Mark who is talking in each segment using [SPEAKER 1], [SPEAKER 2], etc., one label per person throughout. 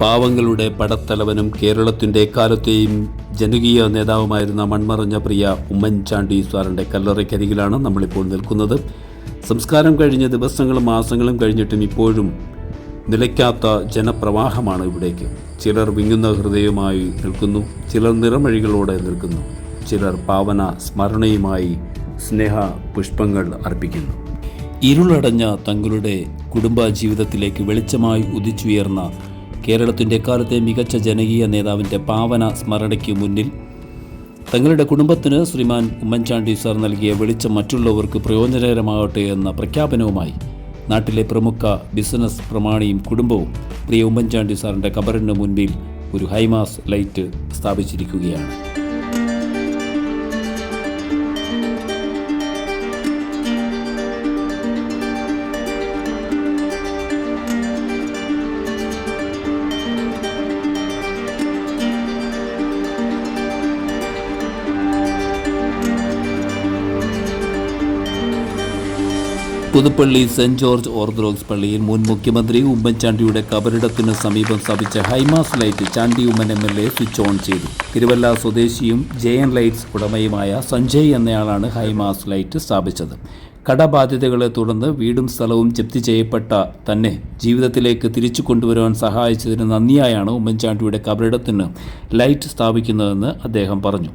[SPEAKER 1] പാവങ്ങളുടെ പടത്തലവനും കേരളത്തിന്റെ എക്കാലത്തെയും ജനകീയ നേതാവുമായിരുന്ന മൺമറഞ്ഞ പ്രിയ ഉമ്മൻചാണ്ടി സാറിന്റെ കല്ലറയ്ക്കരികിലാണ് നമ്മളിപ്പോൾ നിൽക്കുന്നത്. സംസ്കാരം കഴിഞ്ഞ ദിവസങ്ങളും മാസങ്ങളും കഴിഞ്ഞിട്ടും ഇപ്പോഴും നിലയ്ക്കാത്ത ജനപ്രവാഹമാണ് ഇവിടേക്ക്. ചിലർ വിങ്ങുന്ന ഹൃദയവുമായി നിൽക്കുന്നു ചിലർ നിറമഴികളോടെ നിൽക്കുന്നു ചിലർ പാവന സ്മരണയുമായി സ്നേഹ പുഷ്പങ്ങൾ അർപ്പിക്കുന്നു. ഇരുളടഞ്ഞ തങ്ങളുടെ കുടുംബ ജീവിതത്തിലേക്ക് വെളിച്ചമായി ഉദിച്ചുയർന്ന കേരളത്തിന്റെ കാലത്തെ മികച്ച ജനകീയ നേതാവിന്റെ പാവന സ്മരണയ്ക്ക് മുന്നിൽ തങ്ങളുടെ കുടുംബത്തിന് ശ്രീമാൻ ഉമ്മൻചാണ്ടി സാർ നൽകിയ വെളിച്ചം മറ്റുള്ളവർക്ക് പ്രയോജനകരമാകട്ടെ എന്ന പ്രഖ്യാപനവുമായി നാട്ടിലെ പ്രമുഖ ബിസിനസ് പ്രമാണിയും കുടുംബവും പ്രിയ ഉമ്മൻചാണ്ടി സാറിന്റെ കബറിന് മുൻപിൽ ഒരു ഹൈമാസ് ലൈറ്റ് സ്ഥാപിച്ചിരിക്കുകയാണ്. പുതുപ്പള്ളി സെന്റ് ജോർജ് ഓർത്തഡോക്സ് പള്ളിയിൽ മുൻ മുഖ്യമന്ത്രി ഉമ്മൻചാണ്ടിയുടെ കബറിടത്തിന് സമീപം സ്ഥാപിച്ച high mast light Chandy Oommen M L A switch on ചെയ്തു. തിരുവല്ല സ്വദേശിയും ജെ എൻ ലൈറ്റ്സ് ഉടമയുമായ സഞ്ജയ് എന്നയാളാണ് ഹൈമാസ് ലൈറ്റ് സ്ഥാപിച്ചത്. കടബാധ്യതകളെ തുടർന്ന് വീടും സ്ഥലവും ജപ്തി ചെയ്യപ്പെട്ട തന്നെ ജീവിതത്തിലേക്ക് തിരിച്ചു കൊണ്ടുവരുവാൻ സഹായിച്ചതിന് നന്ദിയായാണ് ഉമ്മൻചാണ്ടിയുടെ കബറിടത്തിന് ലൈറ്റ് സ്ഥാപിക്കുന്നതെന്ന് അദ്ദേഹം പറഞ്ഞു.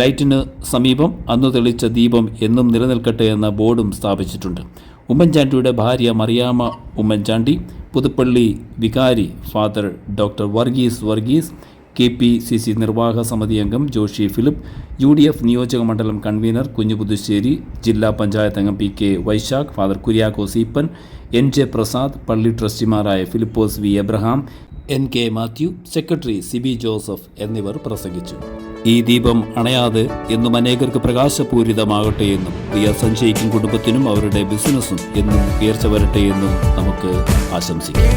[SPEAKER 1] ലൈറ്റിന് സമീപം അന്നു തെളിച്ച ദീപം എന്നും നിലനിൽക്കട്ടെ എന്ന ബോർഡും സ്ഥാപിച്ചിട്ടുണ്ട്. ഉമ്മൻചാണ്ടിയുടെ ഭാര്യ മറിയാമ്മ ഉമ്മൻചാണ്ടി പുതുപ്പള്ളി വികാരി father doctor Varghese Varghese K P C C നിർവാഹക സമിതി അംഗം Joshy Philip U D F നിയോജക മണ്ഡലം കൺവീനർ കുഞ്ഞുപുതുശ്ശേരി ജില്ലാ പഞ്ചായത്ത് അംഗം P K Vaishakh father Kuriakose Eappen N J Prasad പള്ളി ട്രസ്റ്റിമാരായ Philipose V Abraham N K Mathew secretary Siby Joseph എന്നിവർ പ്രസംഗിച്ചു. ഈ ദീപം അണയാതെ എന്നും അനേകർക്ക് പ്രകാശപൂരിതമാകട്ടെ എന്നും പ്രിയ സഞ്ജയ്ക്കും കുടുംബത്തിനും അവരുടെ ബിസിനസ്സും എന്നും ഉയർച്ച വരട്ടെ എന്നും നമുക്ക് ആശംസിക്കാം.